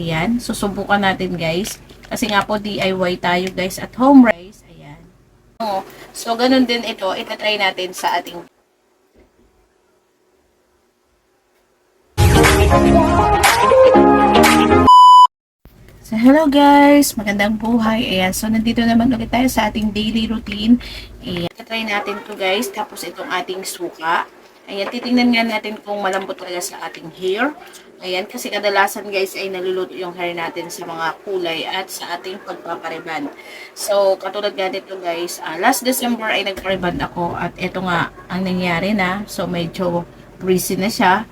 Ayan, susubukan natin guys. Kasi nga po DIY tayo guys at home guys. Ayan. So, ganun din ito. Itatry natin sa ating So, hello guys! Magandang buhay. Ayan, so nandito naman ulit tayo sa ating daily routine. Ayan, try natin to guys. Tapos itong ating suka. Ayan, titingnan nga natin kung malambot talaga sa ating hair. Ayan, kasi kadalasan guys ay naluluto yung hair natin sa mga kulay at sa ating pagpapariban. So, katulad nga dito guys, ah, last December ay nagpariban ako at ito nga ang nangyari na. So, medyo greasy na siya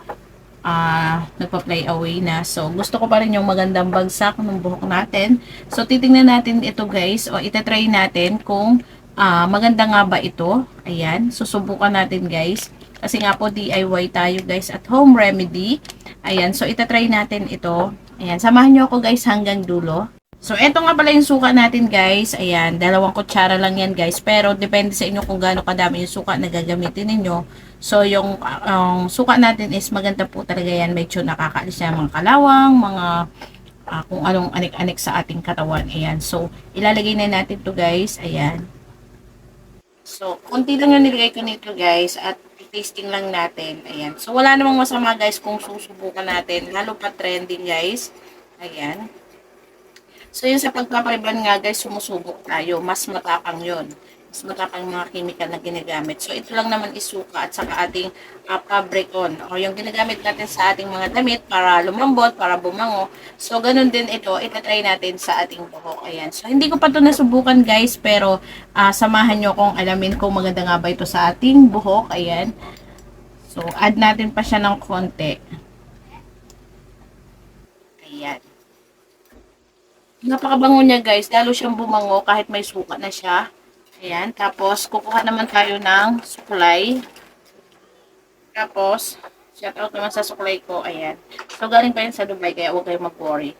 ah nagpa-play away na. So, gusto ko pa rin yung magandang bagsak ng buhok natin. So, titingnan natin ito guys o itatry natin kung ah, maganda nga ba ito. Ayan, susubukan natin guys. Kasi nga po DIY tayo guys at home remedy. Ayan, so itatry natin ito. Ayan, samahan nyo ako guys hanggang dulo. So, eto nga pala yung suka natin guys. Ayan, dalawang kutsara lang yan guys. Pero, depende sa inyo kung gaano kadami yung suka na gagamitin ninyo. So, yung ang suka natin is maganda po talaga yan. Medyo nakakaalis na mga kalawang, mga ah, kung anong anik-anik sa ating katawan. Ayan. So, ilalagay na natin to guys. Ayan. So, konti lang yung nilagay ko nito guys. At tasting lang natin. Ayan. So, wala namang masama guys kung susubukan natin. Lalo pa trending guys. Ayan. So, yun sa pagpapariban nga guys, sumusubok tayo. Mas matapang yun. Mas matapang yung mga chemical na ginagamit. So, ito lang naman isuka at saka ating uh, fabric on. O yung ginagamit natin sa ating mga damit para lumambot, para bumango. So, ganun din ito. Itatry natin sa ating buhok. Ayan. So, hindi ko pa ito nasubukan guys, pero ah, samahan nyo kung alamin kung maganda nga ba ito sa ating buhok. Ayan. So, add natin pa siya ng konti. Ayan. Napakabango niya guys. Lalo siyang bumango kahit may suka na siya. Ayan. Tapos, kukuha naman tayo ng suklay. Tapos, shout out naman sa suklay ko. Ayan. So, galing pa yan sa Dubai. Kaya huwag kayong mag-worry.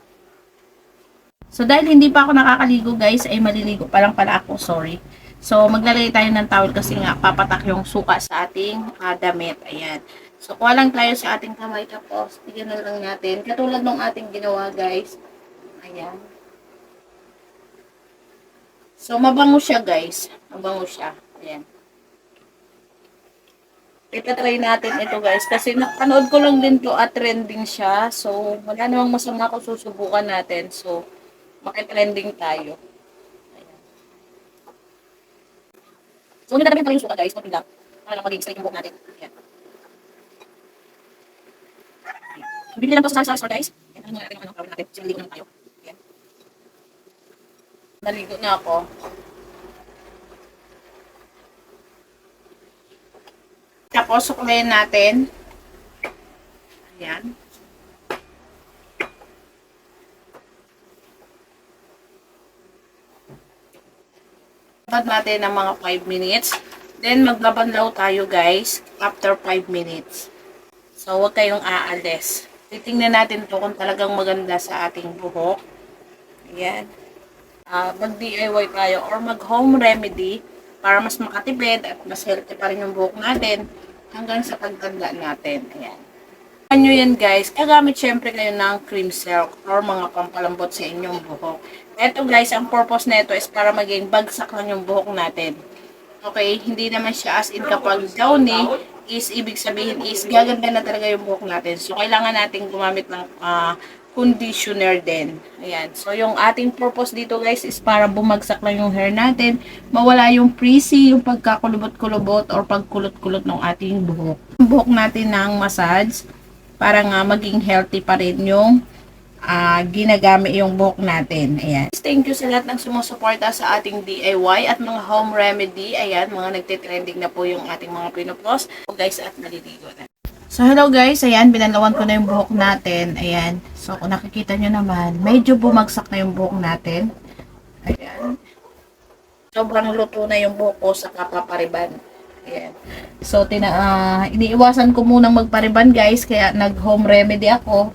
So, dahil hindi pa ako nakakaligo guys, ay maliligo pa lang pala ako. Sorry. So, maglalagay tayo ng towel kasi nga papatak yung suka sa ating ah, damit. Ayan. So, kuha lang tayo sa ating kamay. Tapos, tignan na lang natin. Katulad ng ating ginawa guys. Ayan. So, mabango siya, guys. Mabango siya. Ayan. Itatry natin ito, guys. Kasi napanood ko lang din to at trending siya. So, wala namang masama kung susubukan natin. So, makitrending tayo. Ayan. So, hindi natin yung suka, guys. Kunti lang. Para lang maging straight yung natin. Ayan. Bili lang to sa sa store, guys. Ayan, ano natin yung ano, natin. Sinaligo naman tayo. Naligo na ako. Tapos, suklayin natin. Ayan. Babad natin ng mga 5 minutes. Then, magbabanlaw tayo guys after 5 minutes. So, huwag kayong aalis. Titingnan natin to kung talagang maganda sa ating buhok. Ayan uh, mag-DIY tayo or mag-home remedy para mas makatipid at mas healthy pa rin yung buhok natin hanggang sa pagtanda natin. Ayan. Ano yan guys, gagamit syempre kayo ng cream silk or mga pampalambot sa inyong buhok. Ito guys, ang purpose nito is para maging bagsak lang yung buhok natin. Okay, hindi naman siya as in kapag downy is ibig sabihin is gaganda na talaga yung buhok natin. So, kailangan natin gumamit ng uh, conditioner din. Ayan. So, yung ating purpose dito guys is para bumagsak lang yung hair natin. Mawala yung frizzy, yung pagkakulubot-kulubot or pagkulot-kulot ng ating buhok. Buhok natin ng massage para nga maging healthy pa rin yung uh, ginagamit yung buhok natin. Ayan. Thank you sa lahat ng sumusuporta sa ating DIY at mga home remedy. Ayan, mga nagtitrending na po yung ating mga pinopost. So guys, at naliligo na. So, hello guys. Ayan, binalawan ko na yung buhok natin. Ayan. So, kung nakikita nyo naman, medyo bumagsak na yung buhok natin. Ayan. Sobrang luto na yung buhok ko sa kapapariban. Ayan. So, tina, uh, iniiwasan ko munang magpariban guys. Kaya nag-home remedy ako.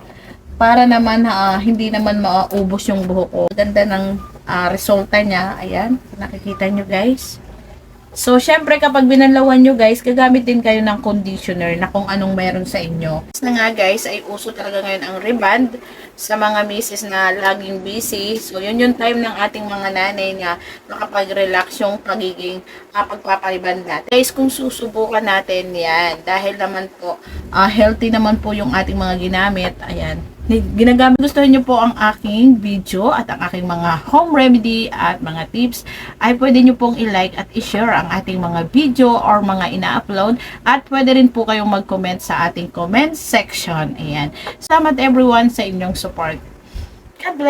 Para naman, uh, hindi naman maubos yung buhok ko. Ganda ng uh, resulta niya. Ayan. Nakikita nyo guys. So, syempre kapag binanlawan nyo guys, gagamit din kayo ng conditioner na kung anong meron sa inyo. Na nga guys, ay uso talaga ngayon ang reband sa mga misis na laging busy. So, yun yung time ng ating mga nanay nga makapag-relax yung pagiging uh, pagpapariband natin. Guys, kung susubukan natin yan, dahil naman po, ah, healthy naman po yung ating mga ginamit, ayan, ginagamit gusto niyo po ang aking video at ang aking mga home remedy at mga tips ay pwede niyo pong i-like at i-share ang ating mga video or mga ina-upload at pwede rin po kayong mag-comment sa ating comment section. Ayan. Salamat everyone sa inyong support. God bless.